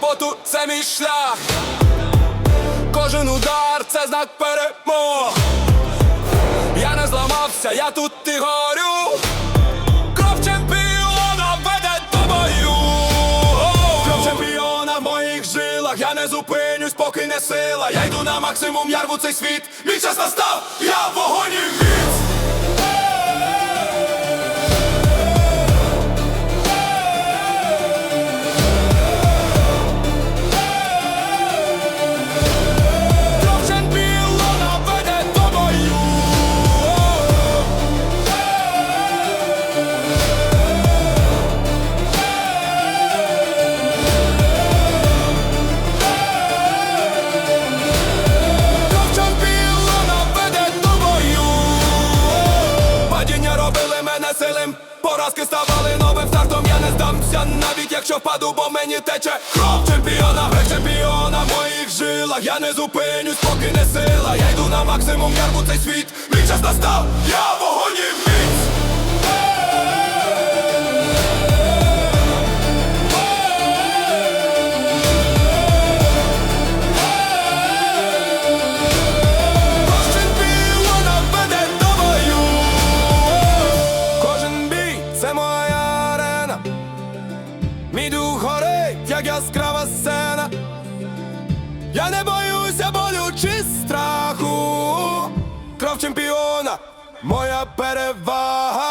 поту це мій шлях. Кожен удар це знак перемог. Я не зламався, я тут і горю. Кров чемпіона веде до бою. Кров чемпіона в моїх жилах. Я не зупинюсь, поки не сила. Я йду на максимум, я рву цей світ. Мій час настав, я в вогоні міць. Ставали новим стартом. Я не здамся, навіть якщо впаду, бо мені тече кров чемпіона, грех чемпіона в моїх жилах. Я не зупинюсь, поки не сила. Я йду на максимум, я рву цей світ. Мій час настав, я Я не боюся болю чи страху. Кров чемпіона, моя перевага.